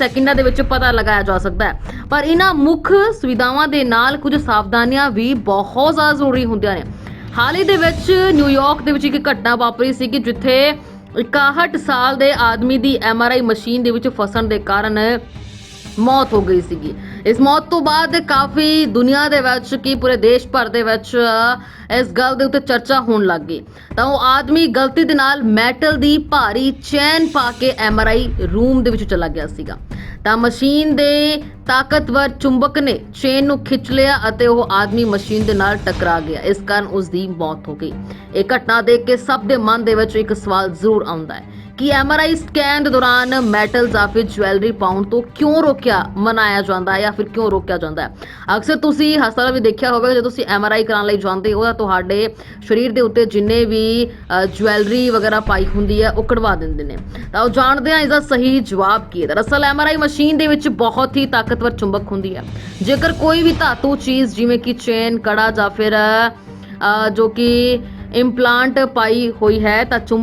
ਸੈਕਿੰਡਾਂ ਦੇ ਵਿੱਚ ਪਤਾ ਲਗਾਇਆ ਜਾ ਸਕਦਾ ਹੈ। ਪਰ ਇਹਨਾਂ ਮੁੱਖ ਸੁਵਿਧਾਵਾਂ ਦੇ ਨਾਲ ਕੁਝ ਸਾਵਧਾਨੀਆਂ ਵੀ ਬਹੁਤ ਜ਼ਿਆਦਾ ਜ਼ਰੂਰੀ ਹੁੰਦੀਆਂ ਨੇ। ਹਾਲ ਹੀ ਦੇ ਵਿੱਚ ਨਿਊਯਾਰਕ ਦੇ ਵਿੱਚ ਇੱਕ ਘਟਨਾ ਵਾਪਰੀ ਸੀ ਕਿ ਜਿੱਥੇ 61 ਸਾਲ ਦੇ ਆਦਮੀ ਦੀ ਐਮਆਰਆਈ ਮਸ਼ੀਨ ਦੇ ਵਿੱਚ ਫਸਣ ਦੇ ਕਾਰਨ ਮੌਤ ਹੋ ਗਈ ਸੀਗੀ। ਇਸ ਮੌਤ ਤੋਂ ਬਾਅਦ ਕਾਫੀ ਦੁਨੀਆ ਦੇ ਵਿੱਚ ਕੀ ਪੂਰੇ ਦੇਸ਼ ਭਰ ਦੇ ਵਿੱਚ ਇਸ ਗੱਲ ਦੇ ਉੱਤੇ ਚਰਚਾ ਹੋਣ ਲੱਗ ਗਈ। ਤਾਂ ਉਹ ਆਦਮੀ ਗਲਤੀ ਦੇ ਨਾਲ ਮੈਟਲ ਦੀ ਭਾਰੀ ਚੈਨ ਪਾ ਕੇ ਐਮਆਰਆਈ ਰੂਮ ਦੇ ਵਿੱਚ ਚਲਾ ਗਿਆ ਸੀਗਾ। ਤਾਂ ਮਸ਼ੀਨ ਦੇ ਤਾਕਤਵਰ ਚੁੰਬਕ ਨੇ ਚੇਨ ਨੂੰ ਖਿੱਚ ਲਿਆ ਅਤੇ ਉਹ ਆਦਮੀ ਮਸ਼ੀਨ ਦੇ ਨਾਲ ਟਕਰਾ ਗਿਆ। ਇਸ ਕਾਰਨ ਉਸ ਦੀ ਮੌਤ ਹੋ ਗਈ। ਇਹ ਘਟਨਾ ਦੇਖ ਕੇ ਸਭ ਦੇ ਮਨ ਦੇ ਵਿੱਚ ਇੱਕ ਸਵਾਲ ਜ਼ਰੂਰ ਆਉਂਦਾ ਹੈ ਕਿ ਐਮਆਰਆਈ ਸਕੈਨ ਦੇ ਦੌਰਾਨ ਮੈਟਲ ਜਾਂ ਫਿਰ ਜੁਐਲਰੀ ਪਾਉਣ ਤੋਂ ਕਿਉਂ ਰੋਕਿਆ, ਮਨਾਇਆ ਜਾਂਦਾ ਹੈ ਜਾਂ ਫਿਰ ਕਿਉਂ ਰੋਕਿਆ ਜਾਂਦਾ ਹੈ? ਅਕਸਰ ਤੁਸੀਂ ਹਸਪਤਾਲ ਵਿੱਚ ਦੇਖਿਆ ਹੋਵੇਗਾ, ਜਦੋਂ ਤੁਸੀਂ ਐਮਆਰਆਈ ਕਰਾਉਣ ਲਈ ਜਾਂਦੇ ਹੋ ਤਾਂ ਤੁਹਾਡੇ ਸਰੀਰ ਦੇ ਉੱਤੇ ਜਿੰਨੇ ਵੀ ਜੁਐਲਰੀ ਵਗੈਰਾ ਪਾਈ ਹੁੰਦੀ ਹੈ, ਉਹ ਕਢਵਾ ਦਿੰਦੇ ਨੇ। ਤਾਂ ਉਹ ਜਾਣਦੇ ਆ ਇਸ ਦਾ ਸਹੀ ਜਵਾਬ ਕੀ ਹੈ। ਦਰਅਸਲ ਐਮਆਰਆਈ ਮਸ਼ੀਨ ਦੇ ਵਿੱਚ ਬਹੁਤ ਹੀ ਤਾਕਤਵਰ ਚੁੰਬਕ ਹੁੰਦੀ ਹੈ। ਜੇਕਰ ਕੋਈ ਵੀ ਧਾਤੂ ਚੀਜ਼ ਜਿਵੇਂ ਕਿ ਚੇਨ, ਕੜਾ ਜਾਂ ਫਿਰ ਜੋ ਕਿ ਇੰਪਲਾਂਟ ਪਾਈ ਹੋਈ ਹੈ ਤਾਂ ਚੁੰਬਕ